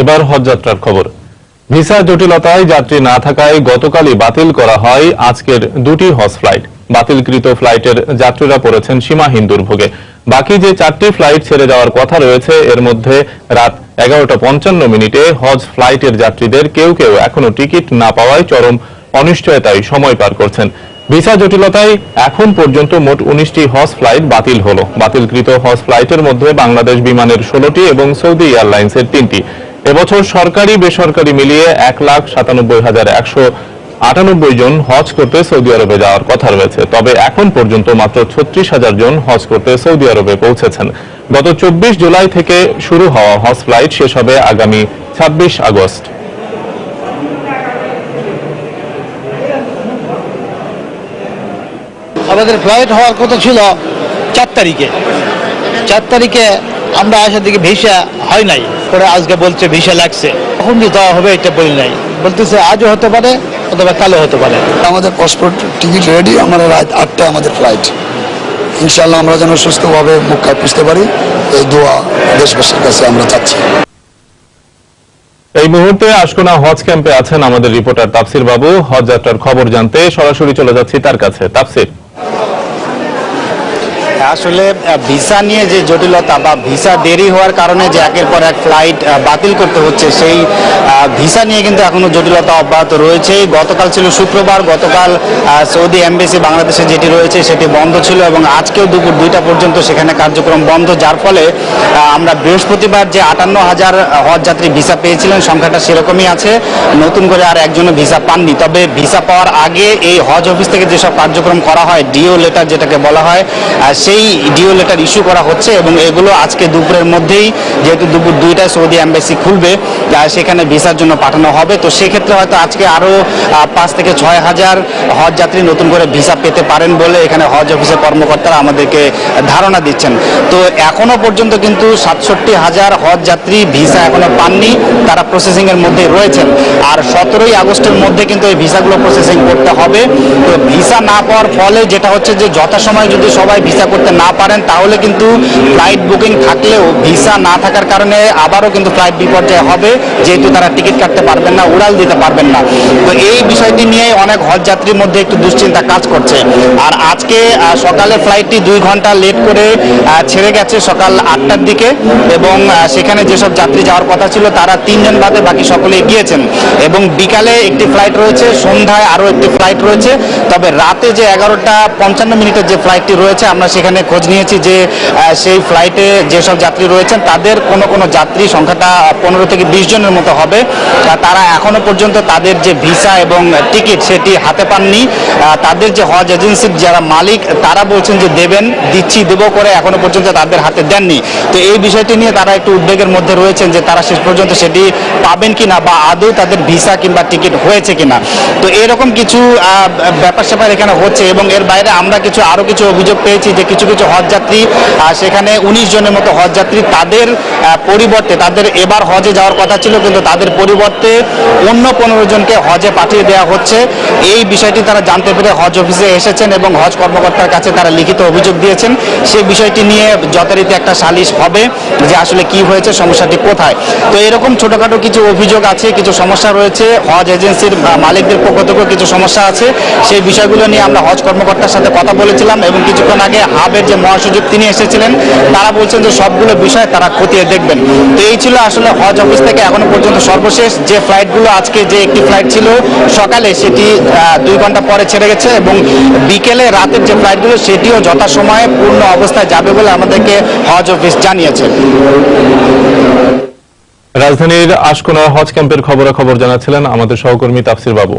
এবার হজযাত্রার খবর। ভিসা জটিলতায় যাত্রী না থাকায় গতকালই বাতিল করা হয় আজকের দুটি হজ ফ্লাইট। বাতিলকৃত ফ্লাইটের যাত্রীরা পড়েছেন সীমাহীন দুর্ভোগে। বাকি যে চারটি ফ্লাইট ছেড়ে যাওয়ার কথা রয়েছে, এর মধ্যে রাত এগারোটা পঞ্চান্ন মিনিটে হজ ফ্লাইটের যাত্রীদের কেউ কেউ এখনও টিকিট না পাওয়ায় চরম অনিশ্চয়তায় সময় পার করছেন। ভিসা জটিলতায় এখন পর্যন্ত মোট উনিশটি হজ ফ্লাইট বাতিল হলো। বাতিলকৃত হজ ফ্লাইটের মধ্যে বাংলাদেশ বিমানের ষোলোটি এবং সৌদি এয়ারলাইন্সের তিনটি। এবছর সরকারি, বেসরকারি মিলিয়ে এক লাখ সাতানব্বই হাজার একশো আটানব্বই জন হজ করতে সৌদি আরবে যাওয়ার কথা রয়েছে। তবে এখন পর্যন্ত মাত্র ছত্রিশ হাজার জন হজ করতে সৌদি আরবে পৌঁছেছেন। গত চব্বিশ জুলাই থেকে শুরু হওয়া হজ ফ্লাইট শেষ হবে আগামী ছাব্বিশ আগস্ট। আমাদের ফ্লাইট হওয়ার কথা ছিল চার তারিখে। চার তারিখে আমরা আসার দিকে ভিসা হয় নাই। পরে আজকে বলছে ভিসা লাগছে। কখন যে দেওয়া হবে এটা বলি নাই। বলতেছে আজও হতে পারে অথবা কালো হতে পারে। আমাদের পাসপোর্ট টিকিট রেডি আমরা রাত আটটায় আমাদের ফ্লাইট ইনশাল্লাহ আমরা যেন সুস্থভাবে মুখা পুষতে পারি। এই দোয়া দেশবাসীর কাছে আমরা চাচ্ছি। এই মুহূর্তে আশকোনা হজ ক্যাম্পে আছেন আমাদের রিপোর্টার তাফসির বাবু। হজ যাত্রার খবর জানতে সরাসরি চলে যাচ্ছি তার কাছে। তাফসির। আসলে ভিসা নিয়ে যে জটিলতা বা ভিসা দেরি হওয়ার কারণে যে একের পর এক ফ্লাইট বাতিল করতে হচ্ছে সেই ভিসা নিয়ে কিন্তু এখনও জটিলতা অব্যাহত রয়েছে। গতকাল ছিল শুক্রবার গতকাল সৌদি এমবেসি বাংলাদেশে যেটি রয়েছে সেটি বন্ধ ছিল এবং আজকেও দুপুর দুইটা পর্যন্ত সেখানে কার্যক্রম বন্ধ যার ফলে আমরা বৃহস্পতিবার যে আটান্ন হাজার হজ যাত্রী ভিসা পেয়েছিলেন সংখ্যাটা সেরকমই আছে। নতুন করে আর একজনও ভিসা পাননি। তবে ভিসা পাওয়ার আগে এই হজ অফিস থেকে যেসব কার্যক্রম করা হয় ডিও লেটার যেটাকে বলা হয় আহ, সেই ডিও লেটার ইস্যু করা হচ্ছে এবং এগুলো আজকে দুপুরের মধ্যেই, যেহেতু দুপুর দুইটায় সৌদি এম্বাসি খুলবে সেখানে ভিসার জন্য পাঠানো হবে। তো সেক্ষেত্রে হয়তো আজকে আরও পাঁচ থেকে ছয় হাজার হজ যাত্রী নতুন করে ভিসা পেতে পারেন বলে এখানে হজ অফিসের কর্মকর্তারা আমাদেরকে ধারণা দিচ্ছেন। তো এখনও পর্যন্ত কিন্তু সাতষট্টি হাজার হজ যাত্রী ভিসা এখনও পাননি, তারা প্রসেসিংয়ের মধ্যে রয়েছেন। আর সতেরোই আগস্টের মধ্যে কিন্তু এই ভিসাগুলো প্রসেসিং করতে হবে। তো ভিসা না পাওয়ার ফলে যেটা হচ্ছে যে যথাসময়ে যদি সবাই ভিসা না পারেন, তাহলে কিন্তু ফ্লাইট বুকিং থাকলেও ভিসা না থাকার কারণে আবারও কিন্তু ফ্লাইট বিপর্যয় হবে, যেহেতু তারা টিকিট কাটতে পারবেন না, উড়াল দিতে পারবেন না। তো এই বিষয়টি নিয়ে অনেক হজ যাত্রীর মধ্যে একটু দুশ্চিন্তা কাজ করছে। আর আজকে সকালে ফ্লাইটটি দুই ঘণ্টা লেট করে ছেড়ে গেছে সকাল আটটার দিকে এবং সেখানে যেসব যাত্রী যাওয়ার কথা ছিল, তারা তিনজন বাদে বাকি সকলে গিয়েছেন। এবং বিকালে একটি ফ্লাইট রয়েছে, সন্ধ্যায় আরও একটি ফ্লাইট রয়েছে। তবে রাতে যে এগারোটা পঞ্চান্ন মিনিটের যে ফ্লাইটটি রয়েছে, আমরা সেখানে খোঁজ নিয়েছি যে সেই ফ্লাইটে যেসব যাত্রী রয়েছেন, তাদের কোনো কোনো যাত্রী সংখ্যাটা পনেরো থেকে বিশ জনের মতো হবে। তারা এখনও পর্যন্ত তাদের যে ভিসা এবং টিকিট সেটি হাতে পাননি। তাদের যে হজ এজেন্সির যারা মালিক, তারা বলছেন যে দেবেন, দিচ্ছি, দেবো করে এখনও পর্যন্ত তাদের হাতে দেননি। তো এই বিষয়টি নিয়ে তারা একটু উদ্বেগের মধ্যে রয়েছেন যে তারা শেষ পর্যন্ত সেটি পাবেন কিনা বা আদৌ তাদের ভিসা কিংবা টিকিট হয়েছে কিনা। তো এরকম কিছু ব্যাপার স্যাপার এখানে হচ্ছে এবং এর বাইরে আমরা কিছু আরও কিছু অভিযোগ পেয়েছি যে কিছু কিছু হজ যাত্রী সেখানে উনিশ জনের মতো হজ যাত্রী তাদের পরিবর্তে তাদের এবার হজে যাওয়ার কথা ছিল, কিন্তু তাদের পরিবর্তে অন্য পনেরো জনকে হজে পাঠিয়ে দেওয়া হচ্ছে। এই বিষয়টি তারা জানতে পেরে হজ অফিসে এসেছেন এবং হজ কর্মকর্তার কাছে তারা লিখিত অভিযোগ দিয়েছেন। সেই বিষয়টি নিয়ে যথারীতি একটা সালিশ হবে যে আসলে কি হয়েছে, সমস্যাটি কোথায়। তো এরকম ছোটোখাটো কিছু অভিযোগ আছে, কিছু সমস্যা রয়েছে, হজ এজেন্সির মালিকদের পক্ষ থেকেও কিছু সমস্যা আছে। সেই বিষয়গুলো নিয়ে আমরা হজ কর্মকর্তার সাথে কথা বলেছিলাম এবং কিছুক্ষণ আগে হাবের যে মহাসচিব তিনি এসেছিলেন, তারা বলছেন যে সবগুলো বিষয় তারা খতিয়ে দেখবেন। তো এই ছিল আসলে হজ অফিস থেকে এখনও পর্যন্ত সর্বশেষ যে ফ্লাইটগুলো, আজকে যে একটি ফ্লাইট ছিল সকালে, সেটি দুই ঘণ্টা পরে ছেড়ে গেছে এবং বিকেলে রাতের যে ফ্লাইটগুলো, সেটিও যথাসময়ে পূর্ণ অবস্থায় যাবে বলে আমাদেরকে হজ অফিস জানিয়েছে। রাজধানীর আশকোনা হজ ক্যাম্পের খবরাখবর জানাচ্ছিলেন আমাদের সহকর্মী তাফসির বাবু।